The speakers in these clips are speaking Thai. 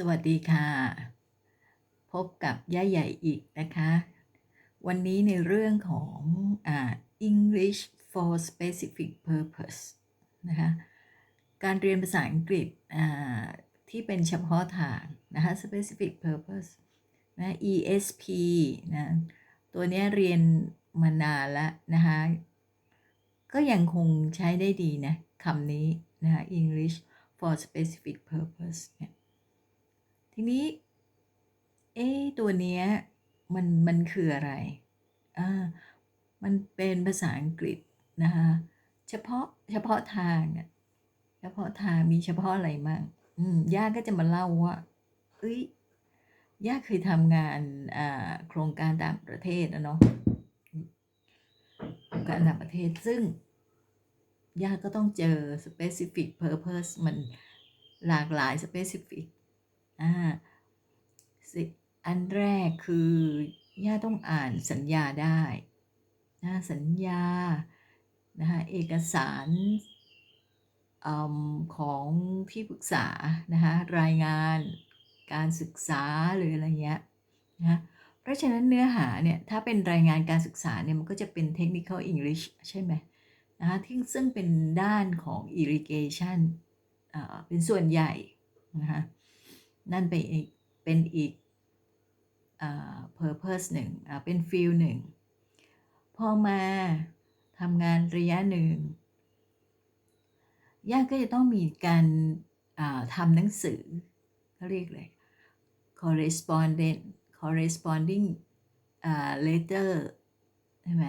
สวัสดีค่ะ พบกับย่าใหญ่อีกนะคะ วันนี้ในเรื่องของอ English for specific purpose นะคะการเรียนภาษาอังกฤษที่เป็นเฉพาะทางนะคะ specific purpose นะ ESP นะตัวนี้เรียนมานานแล้วนะคะก็ยังคงใช้ได้ดีนะคำนี้นะคะ English for specific purpose เนี่ย ทีนี้ เอ๊ะตัวเนี้ยมันมันคืออะไร อ่า มันเป็นภาษาอังกฤษนะคะเฉพาะเฉพาะทางอะเฉพาะทางมีเฉพาะอะไรมั่งอืมย่าก็จะมาเล่าว่าเอ้ยย่าเคยทำงานอ่าโครงการต่างประเทศอะเนาะโครงการต่างประเทศซึ่งย่าก็ต้องเจอ specific purpose มันหลากหลาย specific อ่าอันแรกคือย่าต้องอ่านสัญญาได้นะสัญญานะคะเอกสารอของที่ปรึกษานะคะรายงานการศึกษาหรืออะไรเงี้ยนะเพราะฉะนั้นเนื้อหาเนี่ยถ้าเป็นรายงานการศึกษาเนี่ยมันก็จะเป็น technical English ใช่ไหมนะคะที่ซึ่งเป็นด้านของ irrigation อ่าเป็นส่วนใหญ่นะคะ นั่นเป็นอีกเป็นอีกอ่า purpose หนึ่งเป็น field หนึ่ง พอมาทำงานระยะหนึ่งย่าก็จะต้องมีการทำหนังสือเขาเรียกเลย correspondent corresponding letter ใช่ไหม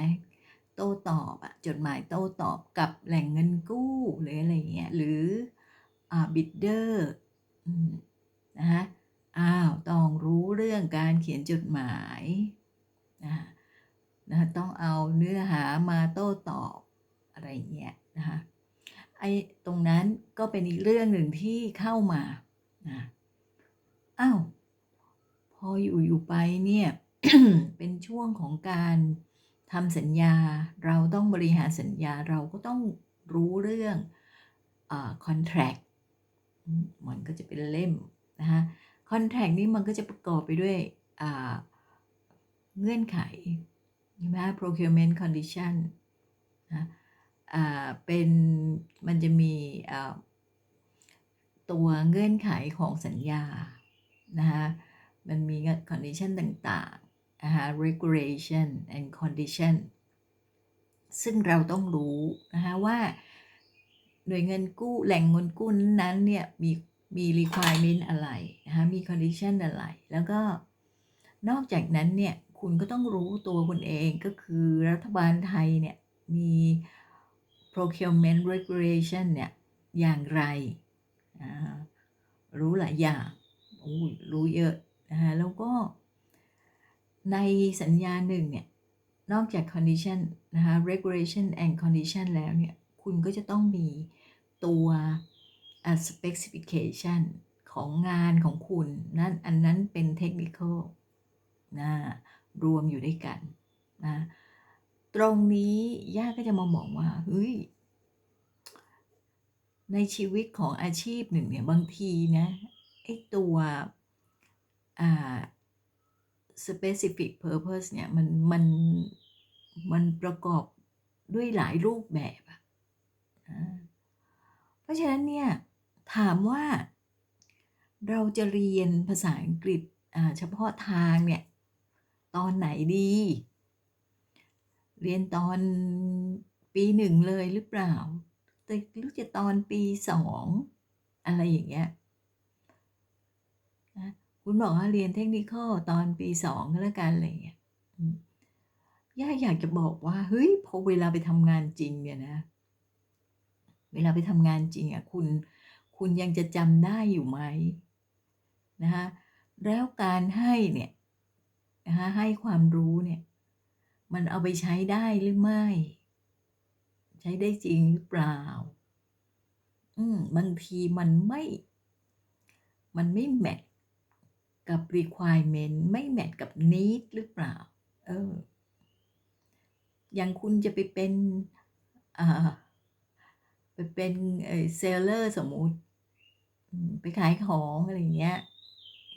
โต้ตอบอะจดหมายโต้ตอบกับแหล่งเงินกู้ หรืออะไรเงี้ย หรืออ่า bidder อืม นะคะอ้าวต้องรู้เรื่องการเขียนจดหมายนะคะนะคะต้องเอาเนื้อหามาโต้ตอบอะไรเงี้ยนะคะไอ้ตรงนั้นก็เป็นอีกเรื่องหนึ่งที่เข้ามานะอ้าวพออยู่อยู่ไปเนี่ยเป็นช่วงของการทำสัญญาเราต้องบริหารสัญญาเราก็ต้องรู้เรื่องอ่า contract มันก็จะเป็นเล่ม นะคะ contract นี่มันก็จะประกอบไปด้วยเงื่อนไขใช่ไหม procurement condition นะเป็นมันจะมีตัวเงื่อนไขของสัญญานะคะมันมี condition ต่างๆนะคะ regulation and condition ซึ่งเราต้องรู้นะคะว่าหน่วยเงินกู้แหล่งเงินกู้นั้นเนี่ยมี มี requirement อะไรนะคะมี condition อะไร แล้วก็นอกจากนั้นเนี่ยคุณก็ต้องรู้ตัวคุณเองก็คือรัฐบาลไทยเนี่ยมี procurement regulation เนี่ยอย่างไร รู้หลายอย่างอู้รู้เยอะนะคะแล้วก็ในสัญญาหนึ่งเนี่ย นอกจาก condition นะคะ regulation and condition แล้วเนี่ย คุณก็จะต้องมีตัว specification ของงานของคุณนั่นอันนั้นเป็น technical นะรวมอยู่ด้วยกันนะตรงนี้ย่าก็จะมาบอกว่าเฮ้ยในชีวิตของอาชีพหนึ่งเนี่ยบางทีนะไอตัวอ่า specific purpose เนี่ยมันมันมันประกอบด้วยหลายรูปแบบอะเพราะฉะนั้นเนี่ย ถามว่า เราจะเรียนภาษาอังกฤษเฉพาะทางเนี่ย ตอนไหนดี เรียนตอนปีหนึ่งเลยหรือเปล่า แต่รู้จะตอนปีสองอะไรอย่างเงี้ยคุณบอกว่าเรียนเทคนิคตอนปีสองก็แล้วกันอะไรเงี้ยย่าอยากจะบอกว่าเฮ้ยพอเวลาไปทำงานจริงเนี่ยนะ เวลาไปทำงานจริงอะคุณ คุณยังจะจำได้อยู่ไหมนะคะแล้วการให้เนี่ยนะคะให้ความรู้เนี่ย มันเอาไปใช้ได้หรือไม่ ใช้ได้จริงหรือเปล่า อืมบางทีมันไม่ มันไม่แมทกับ requirement ไม่แมทกับ need หรือเปล่า เออ อย่างคุณจะไปเป็น อ่า ไปเป็นเซลเลอร์สมมุติ ไปขายของอะไรเงี้ย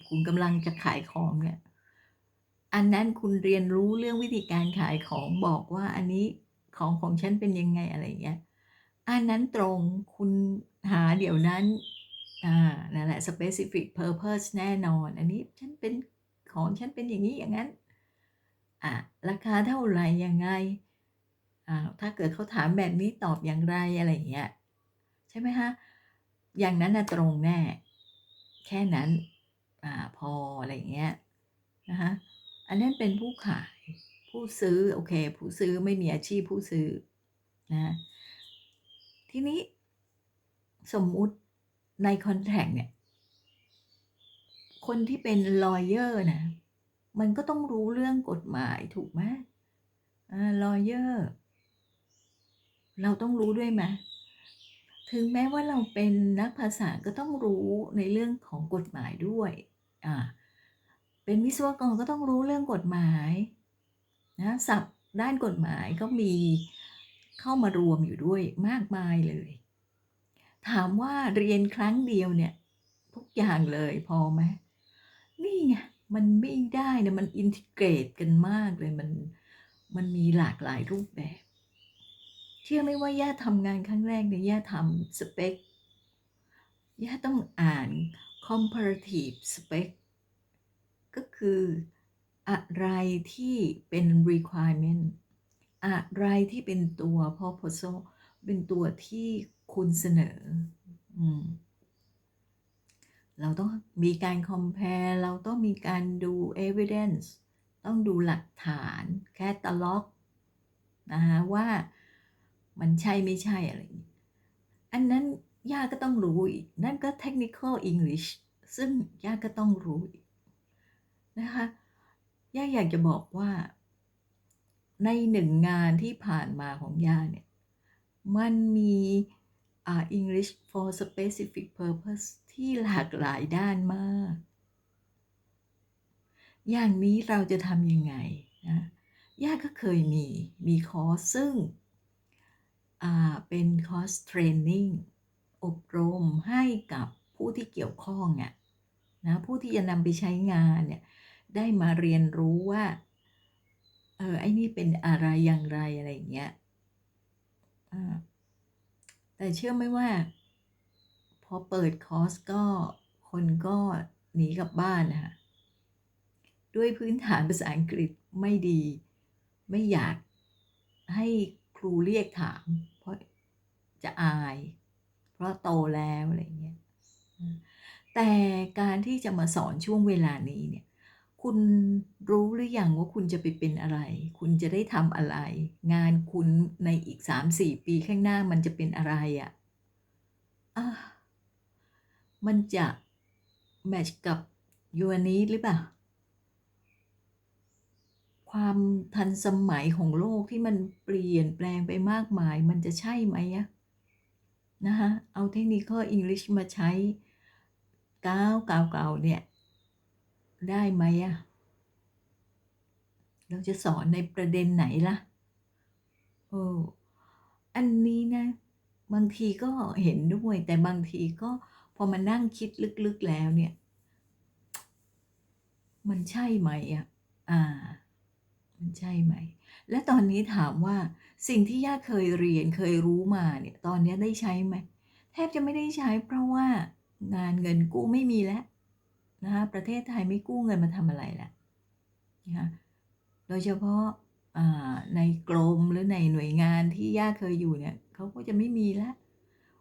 คุณกำลังจะขายของเนี่ย อันนั้นคุณเรียนรู้เรื่องวิธีการขายของบอกว่าอันนี้ของของฉันเป็นยังไงอะไรเงี้ย อันนั้นตรงคุณหาเดี๋ยวนั้น อ่า นั่นแหละ specific purpose แน่นอน อันนี้ฉันเป็นของฉันเป็นอย่างนี้อย่างนั้น อ่าราคาเท่าไหร่ยังไง อ่า ถ้าเกิดเขาถามแบบนี้ตอบอย่างไรอะไรเงี้ย ใช่ไหมคะ อย่างนั้นนะตรงแน่ แค่นั้นอพออะไรเงี้ยนะคะอันนั้นเป็นผู้ขายผู้ซื้อโอเค ผู้ซื้อไม่มีอาชีพผู้ซื้อนะทีนี้สมมุติในคอนแทรกต์เนี่ย คนที่เป็น lawyer น่ะมันก็ต้องรู้เรื่องกฎหมายถูกไหมล?อา lawyer เราต้องรู้ด้วยไหม? ถึงแม้ว่าเราเป็นนักภาษาก็ต้องรู้ในเรื่องของกฎหมายด้วยอ่าเป็นวิศวกรก็ต้องรู้เรื่องกฎหมายนะศัพท์ด้านกฎหมายก็มีเข้ามารวมอยู่ด้วยมากมายเลย ถามว่าเรียนครั้งเดียวเนี่ยทุกอย่างเลยพอไหม?นี่ไงมันไม่ได้นะมัน integrate กันมากเลยมันมันมีหลากหลายรูปแบบ เชื่อไหมว่าย่าทำงานครั้งแรกเนี่ยย่าทำ spec ย่าต้องอ่าน comparative spec ก็คืออะไรที่เป็น requirement อะไรที่เป็นตัว proposal เป็นตัวที่คุณเสนออเราต้องมีการ compare เราต้องมีการดู evidence ต้องดูหลักฐาน catalog นะคะว่า มันใช่ไม่ใช่อะไรอย่างงี้อันนั้นย่าก็ต้องรู้อีก นั่นก็ technical English ซึ่งย่าก็ต้องรู้อีกนะคะย่าอยากจะบอกว่า ใน1งงานที่ผ่านมาของย่าเนี่ย มันมีอ่า English for specific purpose ที่หลากหลายด้านมาก อย่างนี้เราจะทำยังไงนะย่าก็เคยมีมีคอร์สซึ่ง เป็นคอร์สเทรนนิ่งอบรมให้กับผู้ที่เกี่ยวข้องอะนะผู้ที่จะนำไปใช้งานเนี่ยได้มาเรียนรู้ว่าเออไอ้นี่เป็นอะไรอย่างไรอะไรอย่างเงี้ยแต่เชื่อไหมว่า พอเปิดคอร์สก็คนก็หนีกลับบ้านนะค่ะด้วยพื้นฐานภาษาอังกฤษไม่ดี ไม่อยากให้ครูเรียกถาม จะอาย เพราะโตแล้วอะไรเงี้ยแต่การที่จะมาสอนช่วงเวลานี้เนี่ย คุณรู้หรือยังว่าคุณจะไปเป็นอะไร?คุณจะได้ทำอะไร?งานคุณในอีก3-4ปีข้างหน้ามันจะเป็นอะไรอะ?อามันจะแมช์กับ your need หรือเปล่า?ความทันสมัยของโลกที่มันเปลี่ยนแปลงไปมากมาย มันจะใช่ไหมอะ? นะคะเอา technical English มาใช้ก๊าวเก่าๆเนี่ย ได้ไหมอะ?เราจะสอนในประเด็นไหนล่ะ?เอออันนี้นะ บางทีก็เห็นด้วย แต่บางทีก็พอมานั่งคิดลึกๆแล้วเนี่ย มันใช่ไหมอะ?อ่า มันใช่ไหม?และตอนนี้ถามว่าสิ่งที่ย่าเคยเรียนเคยรู้มาเนี่ยตอนนี้ได้ใช้ไหม?แทบจะไม่ได้ใช้เพราะว่างานเงินกู้ไม่มีแล้วนะคะประเทศไทยไม่กู้เงินมาทำอะไรแล้วนะคะโดยเฉพาะในกรมหรือในหน่วยงานที่ย่าเคยอยู่เนี่ยเขาก็จะไม่มีแล้ว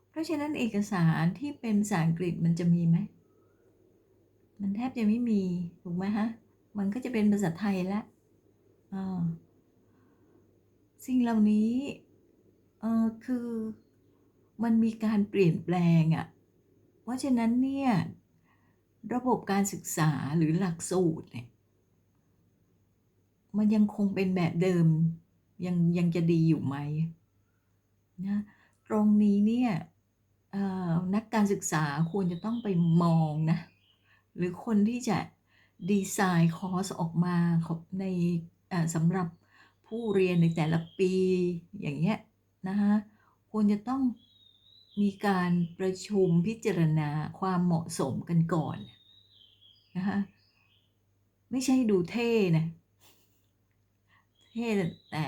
เพราะฉะนั้นเอกสารที่เป็นภาษาอังกฤษมันจะมีไหม?มันแทบจะไม่มี ถูกไหมคะ?มันก็จะเป็นภาษาไทยแล้ว สิ่งเหล่านี้คือมันมีการเปลี่ยนแปลงอะเพราะฉะนั้นเนี่ยระบบการศึกษาหรือหลักสูตรเนี่ยมันยังคงเป็นแบบเดิมยังยังจะดีอยู่ไหม?นะตรงนี้เนี่ยนักการศึกษาควรจะต้องไปมองนะ หรือคนที่จะดีไซน์คอร์สออกมาใน สำหรับผู้เรียนในแต่ละปีอย่างเงี้ยนะคะควรจะต้องมีการประชุมพิจารณาความเหมาะสมกันก่อนนะคะไม่ใช่ดูเท่นะ เท่แต่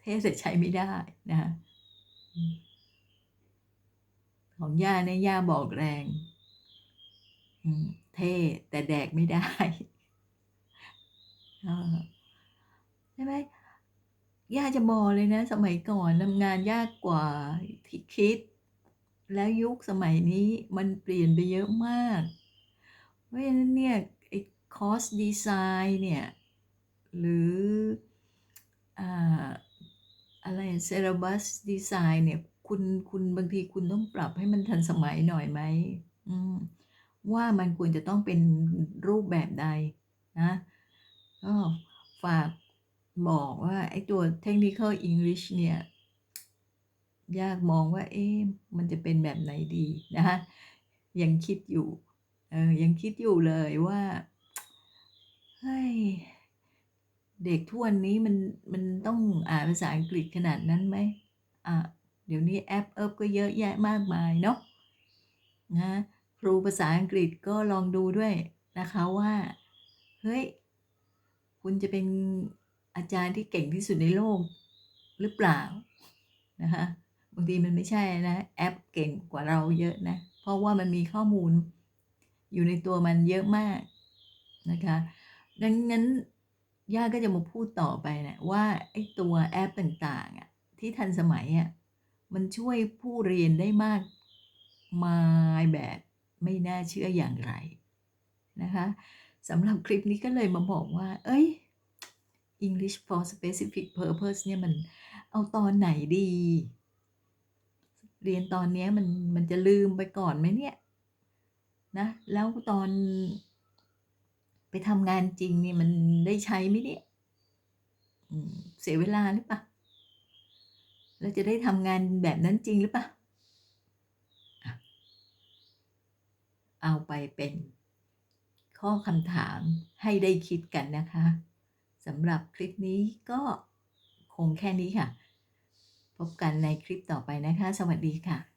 เท่แต่ใช้ไม่ได้นะคะของย่าเนี่ยย่าบอกแรง เท่แต่แดกไม่ได้ ออใช่ไหมย่าจะบอเลยนะ สมัยก่อนทำงานยากกว่าที่คิด แล้วยุคสมัยนี้มันเปลี่ยนไปเยอะมาก เพราะฉะนั้นเนี่ยไอ้คอสดีไซน์เนี่ย หรืออ่าอะไร syllabus ดีไซน์เนี่ย คุณคุณบางทีคุณต้องปรับให้มันทันสมัยหน่อยไหมมว่ามันควรจะต้องเป็นรูปแบบใดนะ ก็ฝากบอกว่าไอ้ตัว Technical English เนี่ยย่ามองว่า เอ๊ะมันจะเป็นแบบไหนดีนะคะยังคิดอยู่เออยังคิดอยู่เลยว่าเฮ้ยเด็กทุกวันนี้มันมันต้องอ่านภาษาอังกฤษขนาดนั้นไหมอ่าเดี๋ยวนี้แอปเอิบก็เยอะแยะมากมายเนาะนะครูภาษาอังกฤษก็ลองดูด้วยนะคะว่า เฮ้ย คุณจะเป็นอาจารย์ที่เก่งที่สุดในโลกหรือเปล่า?นะคะบางทีมันไม่ใช่นะ แอปเก่งกว่าเราเยอะนะ เพราะว่ามันมีข้อมูลอยู่ในตัวมันเยอะมากนะคะ ดังนั้นย่าก็จะมาพูดต่อไปนะว่าไอ้ตัวแอปต่างๆอะที่ทันสมัยอะมันช่วยผู้เรียนได้มากมายแบบไม่น่าเชื่ออย่างไรนะคะ สำหรับคลิปนี้ก็เลยมาบอกว่าเฮ้ย English for Specific Purpose เนี่ยมันเอาตอนไหนดี?เรียนตอนนี้มันมันจะลืมไปก่อนไหมเนี่ย?นะแล้วตอน ไปทำงานจริงเนี่ยมันได้ใช้ไหมเนี่ย?เสียเวลาหรือเปล่า?แล้วจะได้ทำงานแบบนั้นจริงหรือเปล่า?อะเอาไปเป็น ข้อคำถามให้ได้คิดกันนะคะสำหรับคลิปนี้ก็คงแค่นี้ค่ะ พบกันในคลิปต่อไปนะคะ สวัสดีค่ะ